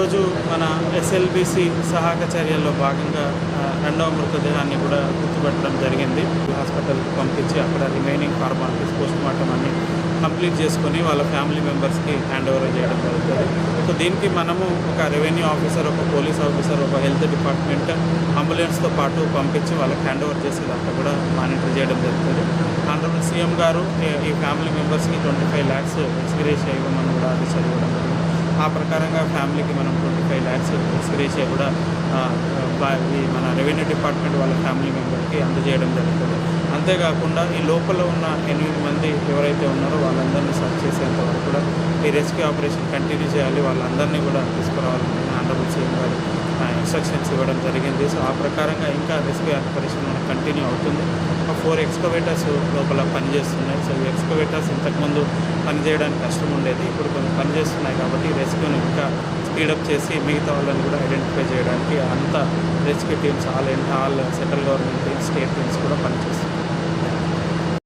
రోజు మన ఎస్ఎల్బిసి సహాయక చర్యల్లో భాగంగా రెండవ మృతదేహాన్ని కూడా గుర్తుపెట్టడం జరిగింది. హాస్పిటల్కి పంపించి అక్కడ రిమైనింగ్ ఫార్మాలిటీస్ పోస్ట్ మార్టం అన్ని కంప్లీట్ చేసుకొని వాళ్ళ ఫ్యామిలీ మెంబర్స్కి హ్యాండ్ ఓవర్ చేయడం జరుగుతుంది. సో దీనికి మనము ఒక రెవెన్యూ ఆఫీసర్ ఒక పోలీస్ ఆఫీసర్ ఒక హెల్త్ డిపార్ట్మెంట్ అంబులెన్స్తో పాటు పంపించి వాళ్ళకి హ్యాండ్ ఓవర్ చేసేదాకా కూడా మానిటర్ చేయడం జరుగుతుంది. ఆంధ్రప్రదేశ్ సీఎం గారు ఈ- ఫ్యామిలీ మెంబర్స్కి ట్వంటీ ఫైవ్ ల్యాక్స్ ఎక్స్గ్రేషియా ఇవ్వమని కూడా ఆదేశాలు జరిగింది. ఆ ప్రకారంగా ఫ్యామిలీకి మనం ట్వంటీ ఫైవ్ ల్యాక్స్ ఎక్స్గ్రేషియా కూడా ఈ మన రెవెన్యూ డిపార్ట్మెంట్ వాళ్ళ ఫ్యామిలీ మెంబర్కి అందజేయడం జరుగుతుంది. అంతేకాకుండా ఈ లోపల ఉన్న ఎనిమిది మంది ఎవరైతే ఉన్నారో వాళ్ళందరినీ సర్చ్ చేసేంత వరకు కూడా ఈ రెస్క్యూ ఆపరేషన్ కంటిన్యూ చేయాలి. వాళ్ళందరినీ కూడా తీసుకురావాలని ఆనరబుల్ సీఎం గారు ఇన్స్ట్రక్షన్స్ ఇవ్వడం జరిగింది. సో ఆ ప్రకారంగా ఇంకా రెస్క్యూ ఆపరేషన్ కంటిన్యూ అవుతుంది. ఒక ఫోర్ ఎక్స్కవేటర్స్ లోపల పనిచేస్తున్నాయి. సో ఈ ఎక్స్కవేటర్స్ ఇంతకుముందు పనిచేయడానికి కష్టం ఉండేది. ఇప్పుడు కొంచెం పనిచేస్తున్నాయి కాబట్టి రెస్క్యూని ఇంకా స్పీడప్ చేసి మిగతా వాళ్ళని కూడా ఐడెంటిఫై చేయడానికి అంత rescue teams all all central government teams state teams కూడా పనిచేస్తున్నాయి.